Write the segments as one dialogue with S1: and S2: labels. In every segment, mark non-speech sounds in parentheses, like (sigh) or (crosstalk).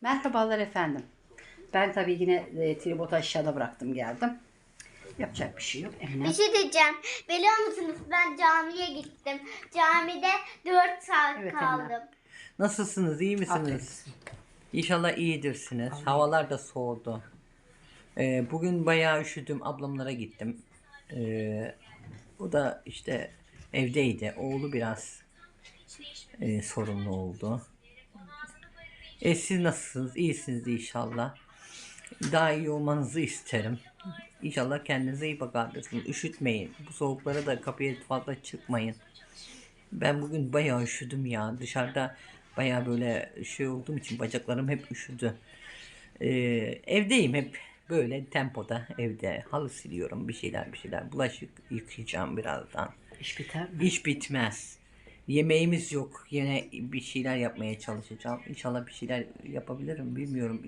S1: Merhabalar efendim. Ben tabii yine e, tribotu aşağıda bıraktım geldim. Yapacak bir şey yok. Emine.
S2: Bir şey diyeceğim. Biliyor musunuz ben camiye gittim. Camide 4 saat
S1: Evet,
S2: kaldım.
S3: Nasılsınız? iyi misiniz?
S1: Aferin.
S3: İnşallah iyidirsiniz. Havalar da soğudu. Ee, bugün bayağı üşüdüm. Ablamlara gittim. Ee, o da işte evdeydi. Oğlu biraz e, sorunlu oldu. E, siz nasılsınız? İyisiniz inşallah. Daha iyi olmanızı isterim. İnşallah kendinize iyi bakarsınız. Üşütmeyin. Bu soğuklara da kapıya fazla çıkmayın. Ben bugün bayağı üşüdüm ya. Dışarıda bayağı böyle şey olduğum için bacaklarım hep üşüdü. Ee, evdeyim hep böyle tempoda evde. Halı siliyorum bir şeyler bir şeyler. Bulaşık yıkayacağım birazdan.
S1: İş biter mi?
S3: İş bitmez. Yemeğimiz yok. Yine bir şeyler yapmaya çalışacağım. İnşallah bir şeyler yapabilirim. Bilmiyorum.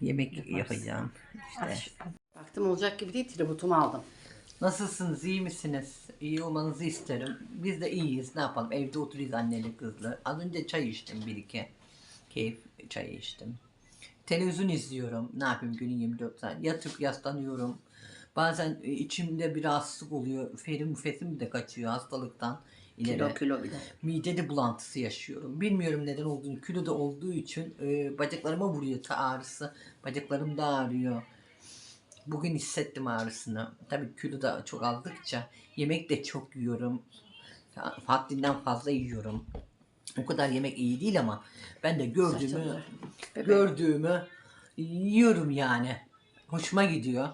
S3: Yemek yapacağım. İşte.
S1: Baktım olacak gibi değil. Tribotumu aldım.
S3: Nasılsınız? iyi misiniz? İyi olmanızı isterim. Biz de iyiyiz. Ne yapalım? Evde oturuyoruz anneli kızlı. Az önce çay içtim bir iki. Keyif çayı içtim. Televizyon izliyorum. Ne yapayım günün 24 saat. Yatıp yaslanıyorum. Bazen e, içimde bir rahatsızlık oluyor. Ferim müfesim de kaçıyor hastalıktan. İleri.
S1: Kilo kilo bir de.
S3: Midede bulantısı yaşıyorum. Bilmiyorum neden olduğunu. Kilo da olduğu için e, bacaklarıma vuruyor ta ağrısı. Bacaklarım da ağrıyor. Bugün hissettim ağrısını. Tabii kilo da çok aldıkça yemek de çok yiyorum. Haddinden fazla yiyorum. O kadar yemek iyi değil ama ben de gördüğümü gördüğümü yiyorum yani. Hoşuma gidiyor.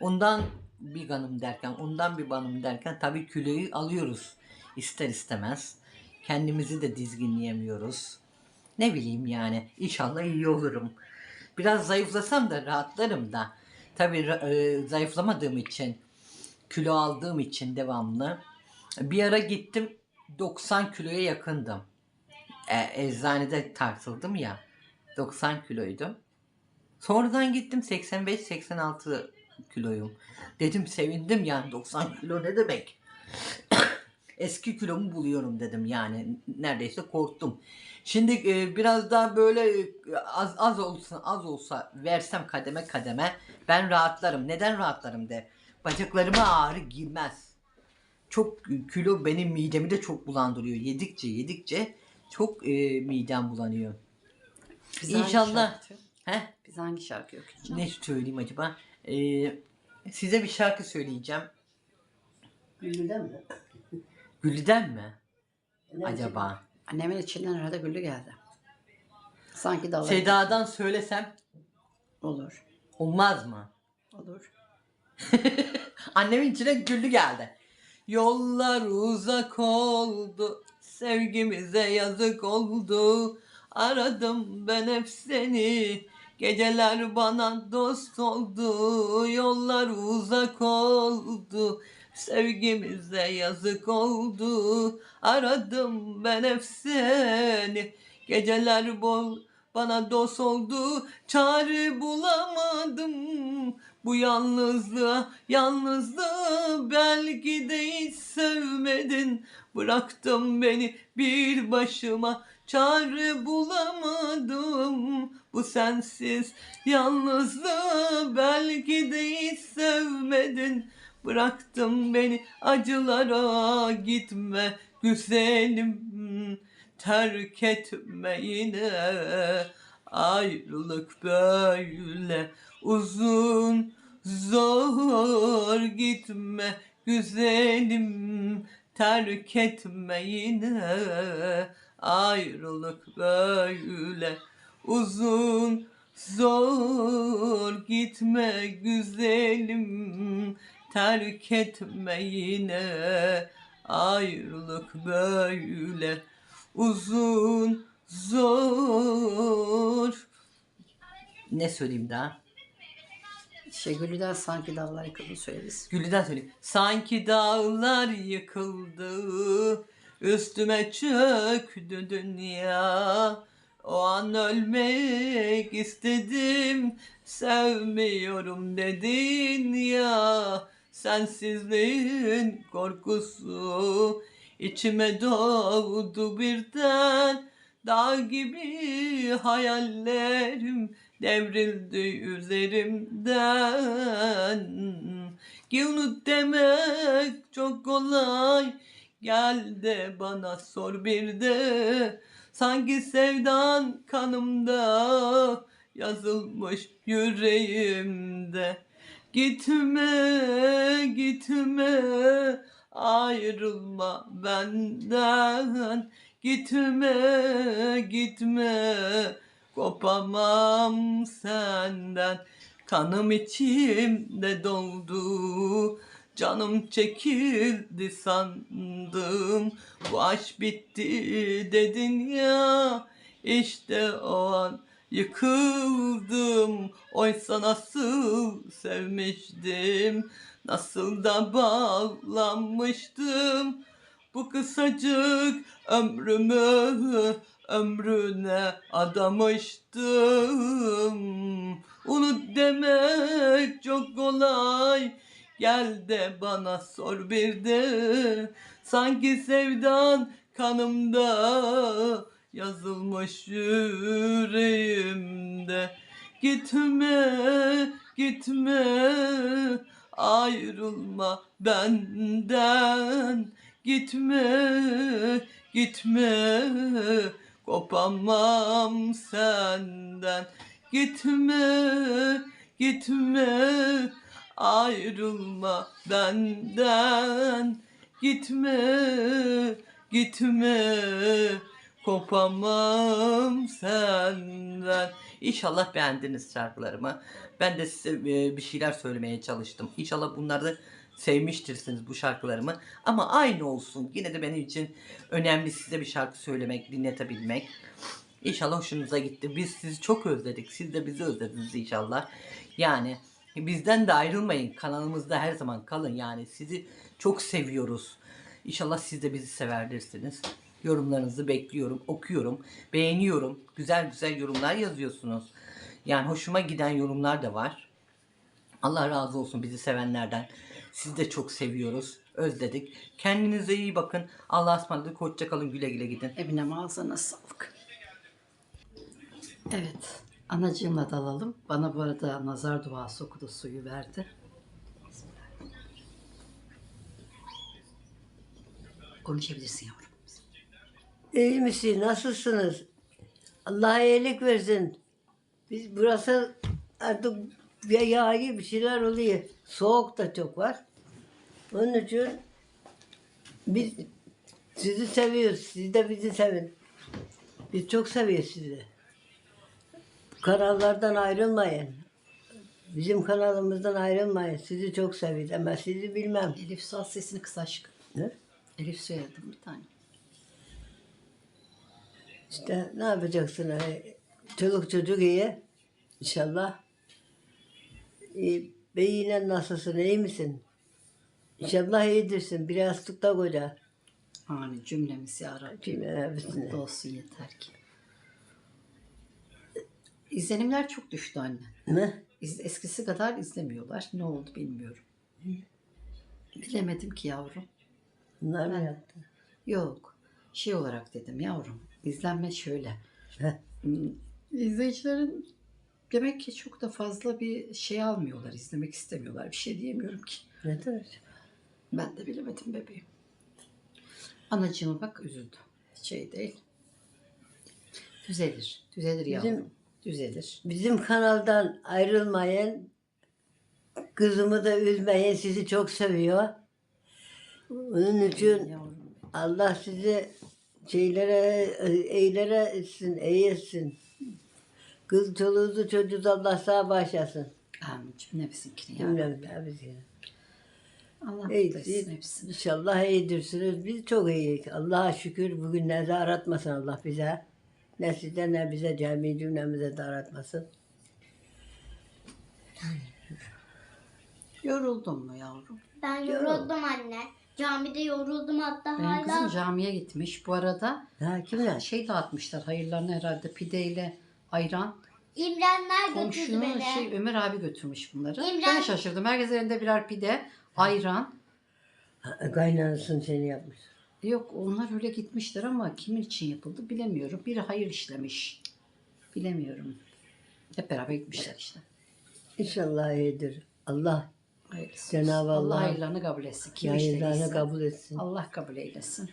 S3: Ondan bir ganım derken, ondan bir banım derken tabii kiloyu alıyoruz ister istemez. Kendimizi de dizginleyemiyoruz. Ne bileyim yani. İnşallah iyi olurum. Biraz zayıflasam da rahatlarım da. Tabii e, zayıflamadığım için, kilo aldığım için devamlı. Bir ara gittim 90 kiloya yakındım. E, eczanede tartıldım ya. 90 kiloydum. Sonradan gittim 85-86 kiloyum. Dedim sevindim yani 90 kilo ne demek? Eski kilomu buluyorum dedim yani neredeyse korktum. Şimdi e, biraz daha böyle e, az az olsa az olsa versem kademe kademe ben rahatlarım. Neden rahatlarım de? Bacaklarıma ağrı girmez. Çok kilo benim midemi de çok bulandırıyor. Yedikçe yedikçe çok e, midem bulanıyor.
S1: Biz
S3: İnşallah. Heh,
S1: Biz hangi şarkı okuyacağız?
S3: ne söyleyeyim acaba? Ee, size bir şarkı söyleyeceğim.
S1: Güllü'den mi?
S3: Güllü'den mi? Acaba?
S1: Annemin içinden arada güllü geldi. Sanki dallar.
S3: Seda'dan söylesem
S1: Olur.
S3: olmaz mı?
S1: Olur. (laughs)
S3: Annemin içine güllü geldi. Yollar uzak oldu, sevgimize yazık oldu. Aradım ben hep seni, geceler bana dost oldu. Yollar uzak oldu, sevgimize yazık oldu. Aradım ben hep seni, geceler bol bana dost oldu. Çare bulamadım bu yalnızlığa, yalnızlığı belki de hiç sevmedin. Bıraktın beni bir başıma, çare bulamadım. Bu sensiz yalnızlığı belki de hiç sevmedin. Bıraktın beni acılara gitme güzelim. Terk etme yine ayrılık böyle uzun zor gitme güzelim terk etme yine ayrılık böyle uzun zor gitme güzelim terk etme yine ayrılık böyle uzun zor ne söyleyeyim daha?
S1: Şey Güllü'den sanki dallar yıkıldı söyleriz.
S3: Güllü'den söyleyeyim. Sanki dağlar yıkıldı, üstüme çöktü dünya. O an ölmek istedim, sevmiyorum dedin ya. Sensizliğin korkusu içime doğdu birden. Dağ gibi hayallerim devrildi üzerimden. Ki demek çok kolay. Gel de bana sor bir de. Sanki sevdan kanımda yazılmış yüreğimde. Gitme, gitme, ayrılma benden. Gitme, gitme, kopamam senden. Kanım içimde doldu, canım çekildi sandım. Bu aşk bitti dedin ya, işte o an yıkıldım. Oysa nasıl sevmiştim, nasıl da bağlanmıştım. Bu kısacık ömrümü ömrüne adamıştım. Unut demek çok kolay. Gel de bana sor bir de. Sanki sevdan kanımda yazılmış yüreğimde. Gitme, gitme, ayrılma benden. Gitme, gitme, kopamam senden. Gitme, gitme, ayrılma benden. Gitme, gitme, kopamam senden. İnşallah beğendiniz şarkılarımı. Ben de size e, bir şeyler söylemeye çalıştım. İnşallah bunları sevmiştirsiniz bu şarkılarımı. Ama aynı olsun. Yine de benim için önemli size bir şarkı söylemek, dinletebilmek. İnşallah hoşunuza gitti. Biz sizi çok özledik. Siz de bizi özlediniz inşallah. Yani bizden de ayrılmayın. Kanalımızda her zaman kalın. Yani sizi çok seviyoruz. İnşallah siz de bizi severdirsiniz. Yorumlarınızı bekliyorum, okuyorum, beğeniyorum. Güzel güzel yorumlar yazıyorsunuz. Yani hoşuma giden yorumlar da var. Allah razı olsun bizi sevenlerden. Sizi de çok seviyoruz. Özledik. Kendinize iyi bakın. Allah'a ısmarladık. Hoşça kalın. Güle güle gidin.
S1: Emine ağzına sağlık. Evet. Anacığımla dalalım. Bana bu arada nazar duası okudu suyu verdi. Konuşabilirsin yavrum.
S4: İyi misin? Nasılsınız? Allah iyilik versin. Biz burası artık ya yağ bir şeyler oluyor. Soğuk da çok var. Onun için biz sizi seviyoruz. Siz de bizi sevin. Biz çok seviyoruz sizi. Kanallardan ayrılmayın. Bizim kanalımızdan ayrılmayın. Sizi çok seviyoruz ama sizi bilmem.
S1: Elif su az sesini kıs aşkım.
S4: Ne?
S1: Elif su yazdım bir tane.
S4: İşte ne yapacaksın? hani? Çoluk çocuk iyi. İnşallah. İyi. Beyine nasılsın? iyi misin? İnşallah iyidirsin. Bir yastıkta koca.
S1: Hani cümlemiz ya Rabbi.
S4: Cümle hepsini.
S1: Mutlu olsun yeter ki. İzlenimler çok düştü anne.
S4: Ne?
S1: Eskisi kadar izlemiyorlar. Ne oldu bilmiyorum. Bilemedim ki yavrum.
S4: Bunlar mı yaptı?
S1: Yok. Şey olarak dedim yavrum. İzlenme şöyle.
S4: Heh.
S1: Hmm, İzleyicilerin demek ki çok da fazla bir şey almıyorlar. izlemek istemiyorlar. Bir şey diyemiyorum ki.
S4: Neden acaba?
S1: Ben de bilemedim bebeğim. Anacığıma bak üzüldü. Şey değil. Düzelir. Düzelir yavrum.
S4: Bizim-
S1: Düzelir.
S4: Bizim kanaldan ayrılmayın. Kızımı da üzmeyin. Sizi çok seviyor. Onun için. Allah sizi şeylere, eylere etsin, iyi etsin. Kız çoluğunuzu çocuğunuzu Allah sağ başlasın.
S1: Amin. Cümlemizinkini ya.
S4: Bilmem tabii ki.
S1: Allah mutlu hepsini.
S4: İnşallah iyidirsiniz. Biz çok iyiyiz. Allah'a şükür bugün ne aratmasın Allah bize. Ne size ne bize cami cümlemize de aratmasın.
S1: Yoruldun mu yavrum?
S2: Ben yoruldum anne. Camide yoruldum hatta
S1: Benim kızım
S2: hala.
S1: camiye gitmiş. Bu arada
S4: Ha kimler?
S1: şey dağıtmışlar hayırlarına herhalde pideyle ayran.
S2: İmrenler götürdü
S1: Komşunun
S2: beni.
S1: şey Ömer abi götürmüş bunları.
S2: İmren-
S1: Ben şaşırdım. Herkes elinde birer pide, ayran.
S4: Ha, Kaynanasın seni yapmış.
S1: Yok onlar öyle gitmişler ama kimin için yapıldı bilemiyorum. Biri hayır işlemiş. Bilemiyorum. Hep beraber gitmişler işte.
S4: İnşallah iyidir. Allah
S1: Hayırlısı.
S4: Cenab-ı
S1: Allah
S4: Allah
S1: hayırlarını kabul etsin. Kim işlediyse
S4: kabul etsin.
S1: Allah kabul eylesin.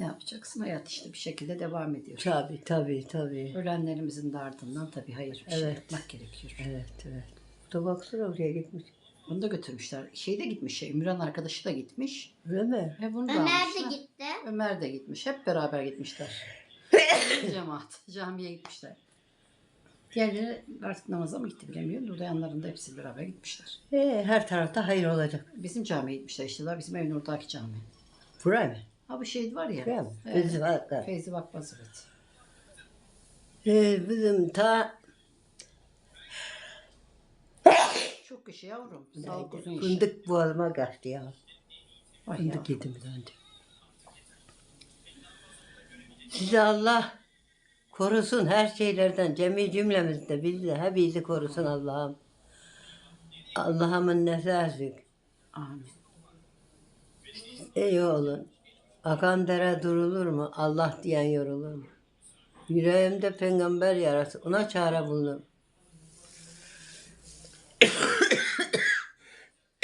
S1: Ne yapacaksın? Hayat işte bir şekilde devam ediyor.
S4: Tabii tabii tabii.
S1: Ölenlerimizin de ardından tabii hayır bir şey
S4: Evet.
S1: yapmak gerekiyor.
S4: Evet evet. Da baksana oraya gitmiş.
S1: Bunu da götürmüşler. Şey de gitmiş. Şey, Ümran arkadaşı da gitmiş.
S4: Öyle mi?
S1: Ve bunu da
S2: Ömer de
S1: almışlar.
S2: gitti.
S1: Ömer de gitmiş. Hep beraber gitmişler. (laughs) Cemaat. Camiye gitmişler. Diğerleri artık namaza mı gitti bilemiyorum. Dudayanların da hepsi beraber gitmişler.
S4: Ee, her tarafta hayır olacak.
S1: Bizim camiye gitmişler işte. daha Bizim evin oradaki cami.
S4: Buraya mı?
S1: Ha bu şey var ya.
S4: Buraya mı?
S1: Evet.
S4: Bizim, ha,
S1: Feyzi Vakfaz evet.
S4: Ee, bizim ta
S1: Çok kişi yavrum. Sağlık uzun yaşa.
S4: fındık boğazıma kaçtı ya.
S1: Vay
S4: Fındık yedim ben de. Sizi Allah korusun her şeylerden. Cemi cümlemizde bizi de hepimizi korusun Allah'ım. Allah'ımın nesasük.
S1: Amin.
S4: Ey oğlum. Akan dere durulur mu? Allah diyen yorulur mu? Yüreğimde peygamber yarası. Ona çare bulunur.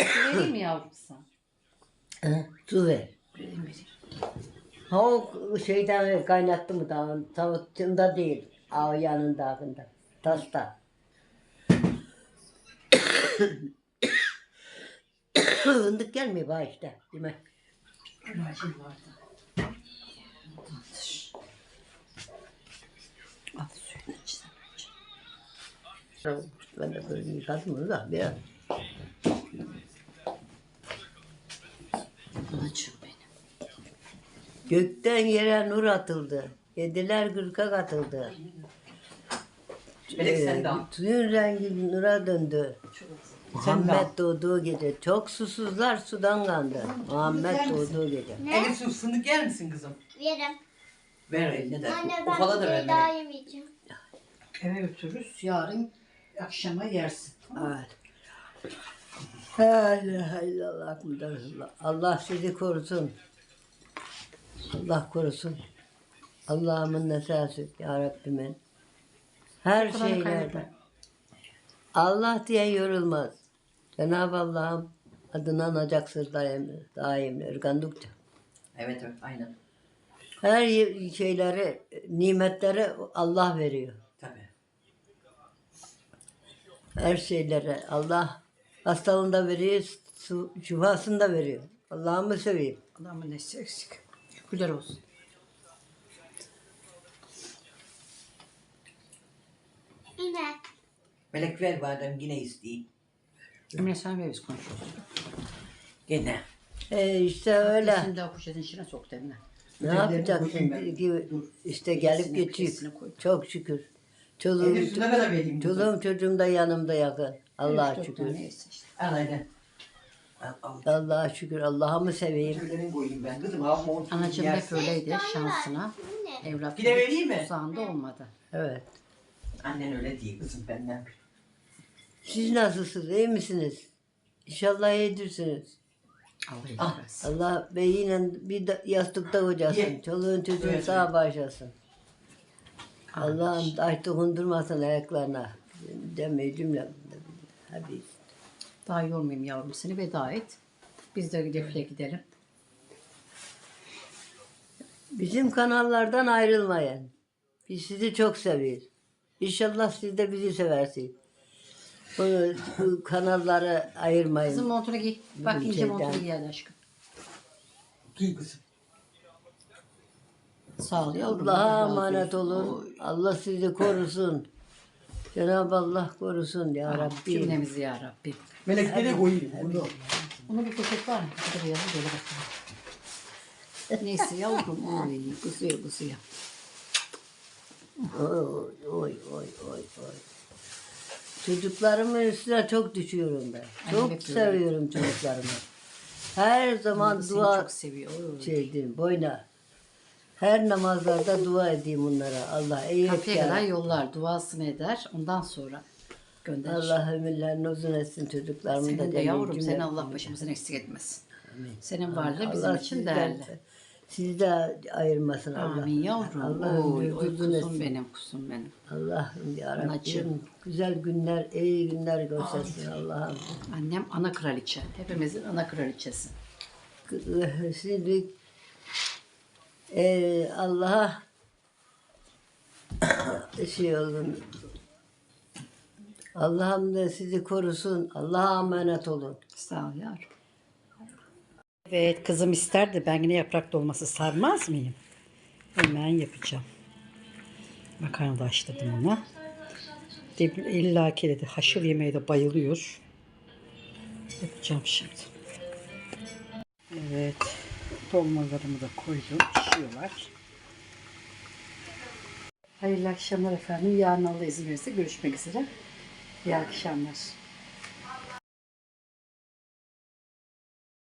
S1: Vereyim mi yavrum sana?
S4: He, Su ver.
S1: Vereyim vereyim.
S4: O şeyden kaynattı mı daha? Tavukçunda değil. Av yanındakında. Tasta. (coughs) Fındık gelmiyor bana işte. Değil mi?
S1: İlacım vardı. Suyunu içsen önce.
S4: Ben de böyle yıkadım bunu da biraz.
S1: Benim.
S4: Gökten yere nur atıldı. Yediler kırka katıldı.
S3: Melek sen
S4: Ee,
S3: de al.
S4: Suyun rengi nura döndü.
S3: Sen de.
S4: Muhammed doğduğu gece. Çok susuzlar sudan kandı. Muhammed doğduğu gece.
S3: Elif su fındık yer misin kızım?
S2: Yerim.
S3: Ver eline de.
S2: Anne
S3: Ufala
S2: ben
S3: da ver
S2: bir daha
S3: Melek.
S2: yemeyeceğim.
S1: Eve götürürüz. Yarın akşama yersin.
S4: Evet. La ilahe illallah Muhammed Resulullah. Allah sizi korusun. Allah korusun. Allah'ımın nesası ya Rabbimin. Her
S1: Kur'an'ı
S4: şeylerde. Allah diye yorulmaz. Cenab-ı Allah'ım adına anacaksın daim, daim ırgandukça.
S3: Evet evet aynen.
S4: Her ye- şeyleri, nimetleri Allah veriyor.
S3: Tabii.
S4: Her şeyleri Allah hastalığını da veriyor, su- şifasını da veriyor. Allah'ımı seveyim.
S1: Adamın nesi eksik. Şükürler olsun.
S2: Yine.
S3: Melek ver badem yine isteyeyim.
S1: Emre sen ve biz konuşuyoruz.
S3: Gene.
S4: E işte öyle.
S1: Şimdi daha poşetin içine sok Emre.
S4: Ne yapacaksın? Ki İşte gelip
S1: Kesine,
S4: geçiyor.
S1: koy.
S4: Çok şükür. Çoluğum,
S3: Elif su ne kadar vereyim kızım?
S4: çoluğum çocuğum da yanımda yakın. Allah'a şükür.
S1: yesin işte.
S3: Al aynen. Al al.
S4: Allah'a şükür. Allah'ımı seveyim.
S3: Şöyle koyayım ben kızım. Al mont.
S1: Anacığım hep öyleydi şansına. Evlat
S3: Bir de vereyim mi?
S1: Uzağında olmadı.
S4: Evet.
S3: Annen öyle değil kızım benden.
S4: Siz nasılsınız? İyi misiniz? İnşallah iyidirsiniz.
S1: Allah
S3: Ah.
S1: versin.
S4: Allah beyiyle bir de yastıkta kocasın.
S3: Ye.
S4: Çoluğun çocuğun
S3: Evet,
S4: sağ başlasın. Allah'ım taş dokundurmasın ayaklarına. Demeyi cümle. Hadi.
S1: Daha yormayayım yavrum seni veda et. Biz de defile gidelim.
S4: Bizim kanallardan ayrılmayın. Biz sizi çok seviyoruz. İnşallah siz de bizi seversiniz. Bunu, bu kanalları
S1: Kızım
S4: ayırmayın.
S1: montunu giy. Bak ince montunu giy hadi aşkım.
S3: Giy kızım.
S1: Sağ ol yavrum.
S4: Allah'a emanet olun. Allah sizi korusun. Cenab-ı Allah korusun ya
S1: Amin.
S4: Rabbi.
S1: Cümlemizi ya Rabbi.
S3: Melek nereye koyayım bunu?
S1: Onun bir poşet var mı? Hadi koyalım böyle bakalım. Neyse yavrum. Oy kızıyor kızıyor.
S4: Oy oy oy oy oy. Çocuklarımın üstüne çok düşüyorum ben. Çok
S1: hep öyle.
S4: seviyorum çocuklarımı. Her zaman
S1: Seni
S4: dua
S1: çok seviyor. Oy.
S4: boyna. Her namazlarda dua edeyim onlara. Allah iyi et
S1: Kapıya kadar yollar. Duasını eder. Ondan sonra gönderir.
S4: Allah ömürlerini uzun etsin çocuklarımın da.
S1: Senin de
S4: cemil
S1: yavrum
S4: cümle-
S1: seni Allah başımızdan eksik etmesin.
S4: Amin.
S1: Senin varlığı bizim
S4: Allah
S1: için
S4: sizden
S1: değerli.
S4: de- Sizi de ayırmasın Allah.
S1: Amin yavrum.
S4: Allah'ım
S1: oy, oy
S4: gözünü
S1: kuzum
S4: etsin.
S1: benim kuzum benim.
S4: Allah'ım
S1: Anacığım.
S4: yarabbim güzel günler, iyi günler göstersin Allah'ım.
S1: Annem ana kraliçe. Hepimizin ana kraliçesi.
S4: Şimdi e, Allah'a (coughs) şey olun. Allah'ım da sizi korusun. Allah'a emanet olun.
S1: Sağ ol yavrum. Evet kızım isterdi. Ben yine yaprak dolması sarmaz mıyım? Hemen yapacağım. Makarna da haşladım ona. İlla ki dedi haşır yemeğe de bayılıyor. Yapacağım şimdi. Evet. Dolmalarımı da koydum. Pişiyorlar. Hayırlı akşamlar efendim. Yarın Allah izin verirse görüşmek üzere. İyi akşamlar.